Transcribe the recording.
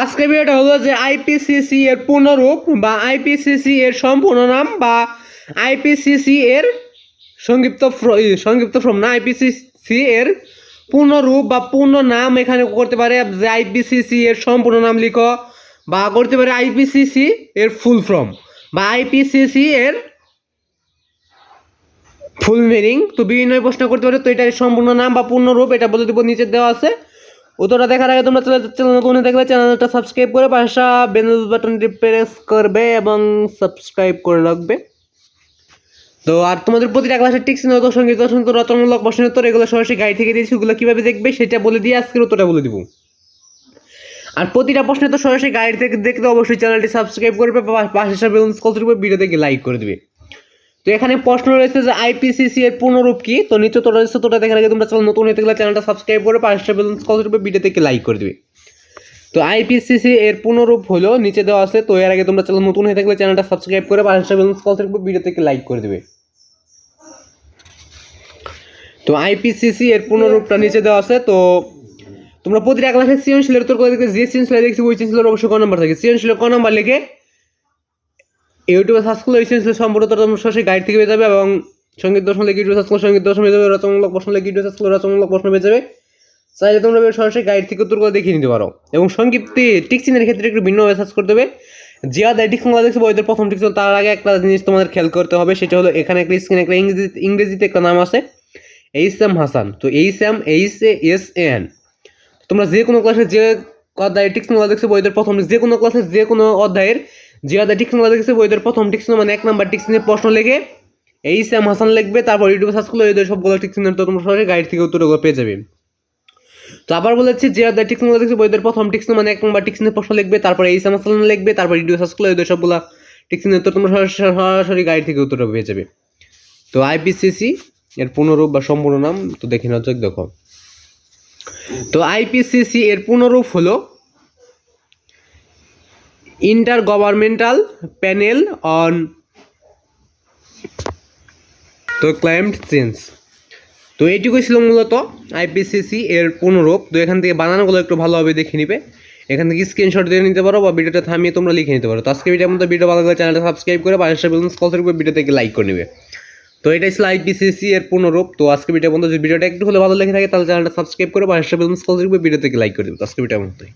আজকের ভিডিওটা হলো যে আইপিসিসি এর পূর্ণরূপ বা আইপিসিসি এর সম্পূর্ণ নাম বা আইপিসিসি এর সংক্ষিপ্ত সংক্ষিপ্ত ফর্ম না আইপিসিসি এর পূর্ণরূপ বা পূর্ণ নাম এখানে করতে পারে, যে আইপিসিসি এর সম্পূর্ণ নাম লিখো বা করতে পারে আইপিসিসি এর ফুল ফর্ম বা আইপিসিসি এর ফুল মিনিং। তো বিভিন্ন প্রশ্ন করতে পারে, তো এটার সম্পূর্ণ নাম বা পূর্ণরূপ এটা বলে দেবো, নিচে দেওয়া আছে। উত্তরটা দেখার আগে তোমরা চ্যানেল নতুন চ্যানেলটা সাবস্ক্রাইব করে পাশা বেল বাটনটি প্রেস করবে এবং সাবস্ক্রাইব করে রাখবে। তো আর তোমাদের প্রতিটা ক্লাসের টিক্স নত সংগীত সংগীত রচনামূলক প্রশ্নের উত্তর এগুলো সরাসরি গাড়ি থেকে দিয়েছি, ওগুলো কীভাবে দেখবে সেটা বলে দিয়ে আজকের উত্তরটা বলে দিব। আর প্রতিটা প্রশ্নে তো সরাসরি গাইড থেকে দেখতে অবশ্যই চ্যানেলটি সাবস্ক্রাইব করবে, পাশে করবে ভিডিও থেকে লাইক করে দিবে। তো এখানে প্রশ্ন রয়েছে যে আইপিসিসি এর পূর্ণরূপ কি? তো নিচে তো রয়েছে তোটা দেখার আগে তোমরা চ্যানেল নতুন হয়ে গেলে চ্যানেলটা সাবস্ক্রাইব করে পাশে বেলুন্স কল করবে ভিডিও থেকে লাইক করে দিবে। তো আইপিসিসি এর পূর্ণরূপ হলো, নিচে দেওয়া আছে, তো এর আগে তোমরা চ্যানেল নতুন হয়ে থাকলে চ্যানেলটা সাবস্ক্রাইব করে পাশে বেলুন্স কল ভিডিও থেকে লাইক করে দিবে। তো আইপিসিসি এর পূর্ণরূপটা নিচে দেওয়া আছে, তো তোমরা প্রতিটা ক্লাসে সৃজনশীলের উত্তর করে দেখবে, যে সৃজনশীল দেখছি, ওই সৃজনশীলের অবশ্যই ক নাম্বার থাকে। সৃজনশীলের ক নাম্বার লিখে ইউটিউবে সার্চ করলে ওই সৃজনশীলের সম্পূর্ণ তোমরা সরাসরি গাইড থেকে পেয়ে যাবে এবং সংগীত দর্শন লিখে ইউটিউবে সার্চ করলে সংগীত দর্শন পেয়ে যাবে, রচনামূলক প্রশ্ন লিখে ইউটিউবে সার্চ করলে রচনামূলক প্রশ্ন পেয়ে যাবে। চাইলে তোমরা সরাসরি গাইড থেকে উত্তর করে দেখিয়ে নিতে পারো। এবং সংক্ষিপ্তে টিকচিনের ক্ষেত্রে একটু ভিন্নভাবে সার্চ করতে হবে যে আদায় টিকচিন দেখছে বইদের প্রথম টিকচিন তার আগে একটা জিনিস তোমাদের খেয়াল করতে হবে, সেটা হলো এখানে একটা স্ক্রিনে একটা ইংরেজি, ইংরেজিতে একটা নাম আছে, এইচ এম হাসান। তো H M, H A S N. তোমরা যে কোনো ক্লাসে যে অধ্যায় টিকসনলা দেখছ বইদের প্রথম যে কোনো ক্লাসে যে কোনো অধ্যায়ের অধ্যায় টিকসনলা দেখছ বইদের প্রথম টিকসন মানে এক নাম্বার টিকসনের প্রশ্ন লেগে এই স্যাম হাসান লিখবে, তারপর ইউটিউবে সার্চ করলে ওদের সবগুলো টিকসনের তো তোমরা সরাসরি গাইড থেকে উত্তরগুলো পেয়ে যাবে। তো আবার বলেছি যে অধ্যায় টিকসনলা দেখছ বইদের প্রথম টিকসন মানে এক নাম্বার টিকসনের প্রশ্ন লিখবে, তারপর এই হাসান লিখবে, তারপর ইউটিউবে সার্চ করলে ওদের সবগুলো টিকসনের তো তোমরা সরাসরি গাইড থেকে উত্তরটা পেয়ে যাবে। তো আইপিসিসি এর পূর্ণরূপ বা সম্পূর্ণ নাম, তো দেখে নাও দেখো। তো আইপিসিসি এর পূর্ণরূপ হলো ইন্টার গভর্নমেন্টাল প্যানেল অন তো ক্লাইমেট চেঞ্জ তো এইটুকুই ছিল মূলত আইপিসিসি এর পূর্ণরূপ তো এখান থেকে বানানগুলো একটু ভালোভাবে দেখে নিবে। এখান থেকে স্ক্রিনশট দিয়ে নিতে পারো বা ভিডিওটা থামিয়ে তোমরা লিখে নিতে পারো। তো আজকে ভিডিওর মধ্যে ভিডিও ভালো লাগলে চ্যানেলটা সাবস্ক্রাইব করে পাশে বেলুন কল থাকবে ভিডিও থেকে লাইক করে নেবে। তো এটাই ছিল আইপিসিসি এর পুনরূপ তো আজকে ভিডিও বন্ধু যদি ভিডিওটা একটু হলে ভালো লেগে থাকে, তাহলে চ্যানেলটা সাবস্ক্রাইব করে পাশে বেলুন কল ভিডিও থেকে লাইক করে দেবে। আজকে ভিডিওর মধ্যে